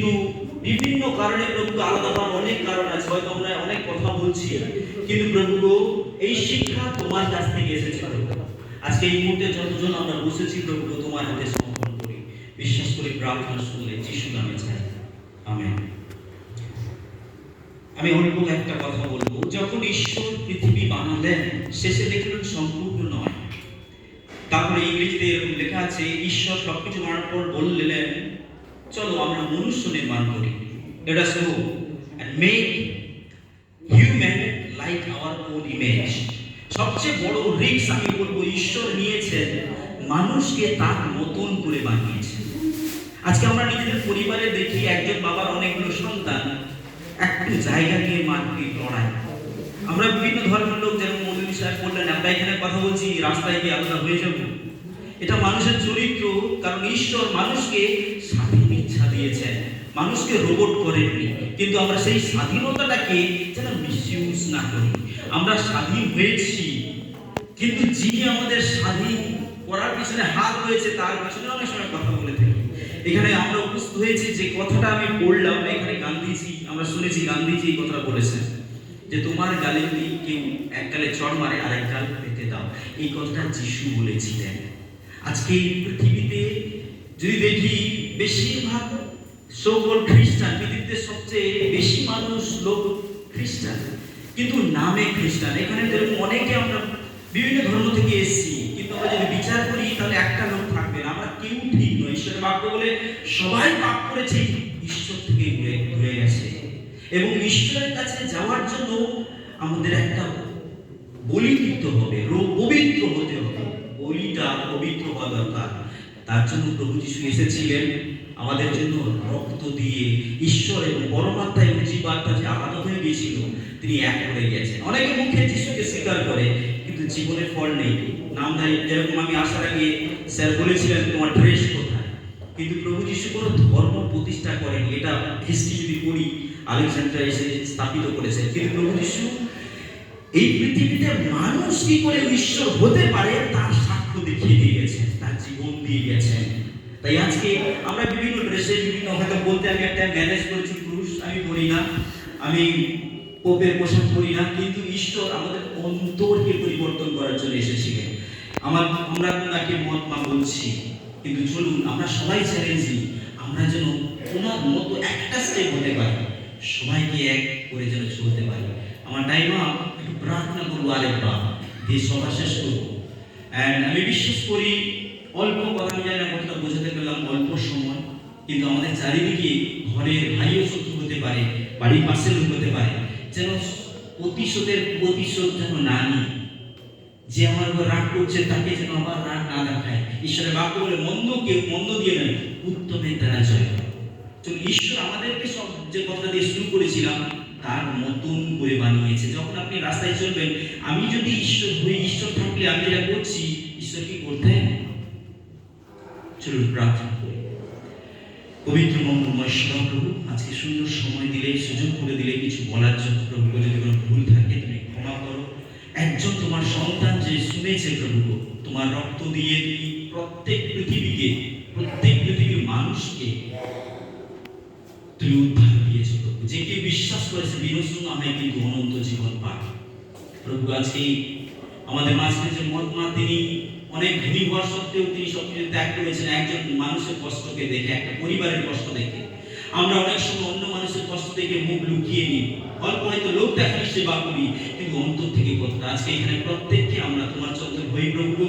কিন্তু বিভিন্ন কারণে প্রভু আলাদা হওয়ার অনেক কারণ আছে, হয়তো আমরা অনেক কথা বলছি। কিন্তু প্রভু, এই শিক্ষা তোমার কাছ থেকে এসেছে আজকে এই মুহূর্তে যতজন আমরা বসেছি, প্রভু, তোমার হাতে সমর্পণ করি। বিশ্বাস করি, প্রার্থনা শুনলে যিশু নামে চাই। আমেন। আমি অল্প একটা কথা বলব। যখন ঈশ্বর পৃথিবী বানালেন, শেষে দেখলেন সম্পূর্ণ নয়। তারপরে ইংরেজিতে এরকম লেখা আছে, ঈশ্বর সবকিছু বানানোর পর বললেন চলো আমরা মনুষ্য নির্মাণ করি। এটা and make human like our own image. সবচেয়ে বড় রিস্ক আমি বলব, ঈশ্বর নিয়েছেন, মানুষকে তার মতন করে বানিয়েছেন। আজকে আমরা নিজেদের পরিবারে দেখি, একজন বাবার অনেকগুলো সন্তান একটু জায়গা নিয়ে মারপিট, লড়াই। আমরা বিভিন্ন ধর্মের লোক, যেমন মৌলভী সাহেব বললেন, আমরা এখানে কথা বলছি, রাস্তায় গিয়ে আলাদা হয়ে যাব। এটা মানুষের চরিত্র, কারণ ঈশ্বর মানুষকে স্বাধীন ইচ্ছা দিয়েছেন। মানুষকে রোবট করেননি কিন্তু আমরা সেই স্বাধীনতাটাকে যেন মিসইউজ না করি। আমরা স্বাধীন হয়েছি। কিন্তু যিনি আমাদের স্বাধীন করার পিছনে হাত রয়েছে, তার পিছনে অনেক সময় কথা বলে থাকি। এখানে আমরা উপস্থিত হয়েছি যে কথাটা আমি পড়লাম এখানে গান্ধীজি, আমরা শুনেছি গান্ধীজি এই কথাটা বলেছেন যে, তোমার গালে কেউ এক গালে চড় মারে, আরেক গাল পেতে দাও। এই কথাটা যিশু বলেছিলেন। আজকে পৃথিবীতে যদি দেখি বেশিরভাগ সকল খ্রিস্টান, পৃথিবীতে সবচেয়ে বেশি মানুষ লোক খ্রিস্টান, কিন্তু নামে খ্রিস্টান। এখানে যেরকম অনেকে আমরা বিভিন্ন ধর্ম থেকে এসেছি, কিন্তু আমরা যদি বিচার করি, তাহলে একটা লোক থাকবে না। আমরা কেউ ঠিক নয় ঈশ্বরের বাক্য বলে সবাই পাপ করেছে, ঈশ্বর থেকে ঘুরে গেছে। এবং ঈশ্বরের কাছে যাওয়ার জন্য আমাদের একটা বলি দিতে হবে পবিত্র হতে হওয়া দরকার তার জন্য প্রভু যিশু এসেছিলেন আমাদের জন্য রক্ত দিয়ে ঈশ্বর এবং পরমাত্মা এবং জীবাত্মা যে আলাদা হয়ে গিয়েছিল, তিনি এক হয়ে গেছেন। অনেকে মুখে যিশুকে স্বীকার করে, কিন্তু জীবনে ফল নেই। নাম দেয় যেরকম আমি আসার আগে স্যার বলেছিলেন, তোমার ড্রেস কোথায়? কিন্তু প্রভু যিশু কোনো ধর্ম প্রতিষ্ঠা করেনি। এটা হিস্ট্রি যদি পড়ি, আলেকজান্ডার এসে স্থাপিত করেছে। কিন্তু প্রভু যিশু এই পৃথিবীতে মানুষ কি করে ঈশ্বর হতে পারে, তার সাক্ষ্য দেখিয়ে দিয়ে তার জীবন দিয়ে গেছেন। তাই আজকে আমরা বিভিন্ন ড্রেসে বিভিন্ন, হয়তো বলতে আমি একটা ম্যানেজ করেছি, পুরুষ আমি করি না, আমি পোপের পোশাক করি না, কিন্তু ঈশ্বর আমাদের অন্তরকে পরিবর্তন করার জন্য এসেছিলেন। আমার, আমরা তাকে মত মা বলছি কিন্তু চলুন, আমরা সবাই চ্যালেঞ্জি আমরা যেন ওনার মতো একটা স্টেপ হতে পারি, সবাইকে এক করে যেন চলতে পারি। আমার টাইমা একটু প্রার্থনা করব আরেকবার, দিয়ে সভা শেষ করব। অ্যান্ড আমি বিশ্বাস করি অল্প আমি জানি না কতটা বোঝাতে পারলাম অল্প সময়, কিন্তু আমাদের চারিদিকে ঘরের ভাইও শত্রু হতে পারে, বাড়ির পাশের লোক হতে পারে। যেন প্রতিশোধের প্রতিশোধ যেন না নিই, যে আমার উপর রাগ করছে, তাকে যেন আবার রাগ না দেখায়। ঈশ্বরের বাক্য বলে, মন্দ কেউ, মন্দ দিয়ে নেয়, উত্তমের দ্বারা জয়। তো ঈশ্বর আমাদেরকে সব যে কথা দিয়ে শুরু করেছিলাম, তার মতন করে বানিয়েছে। যখন আপনি রাস্তায় চলবেন, আমি যদি ঈশ্বর হই ঈশ্বর থাকলে আমি যেটা করছি, ঈশ্বর কি করতেন? চলুন প্রার্থনা করি পবিত্র মঙ্গলময় শিবা প্রভু, আজকে সুন্দর সময় দিলে, সুযোগ করে দিলে কিছু বলার জন্য প্রভু, যদি কোনো ভুল থাকে, তুমি ক্ষমা করো। একজন তোমার সন্তান যে শুনেছে প্রভু, তোমার রক্ত দিয়ে তুমি প্রত্যেক পৃথিবীকে, প্রত্যেক পৃথিবীর মানুষকে তুমি উদ্ধার দিয়েছ প্রভু। যে কেউ বিশ্বাস করেছে বিনষ্ট না হয় কিন্তু অনন্ত জীবন পায়। প্রভু, আজকে আমাদের মাঝখানে যে মহাত্মা তিনি অনেক ধনী হওয়া সত্ত্বেও তিনি সবকিছু ত্যাগ করেছেন। একজন মানুষের কষ্টকে দেখে, একটা পরিবারের কষ্ট দেখে। আমরা অনেক সময় অন্য মানুষের কষ্ট দেখে মুখ লুকিয়ে নিই। অল্প হয়তো লোক দেখার সেবা করি, কিন্তু অন্তর থেকে কতটা আজকে এখানে প্রত্যেককে আমরা তোমার চন্দ্র হয়ে প্রভু,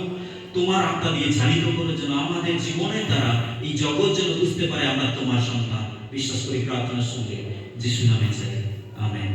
তোমার আত্মা দিয়ে চালিত করার জন্য আমাদের জীবনের দ্বারা এই জগৎ যেন বুঝতে পারে আমরা তোমার সন্তান। বিশ্বাস করি প্রার্থনার সঙ্গে, যিশু নামে চাই আমেন।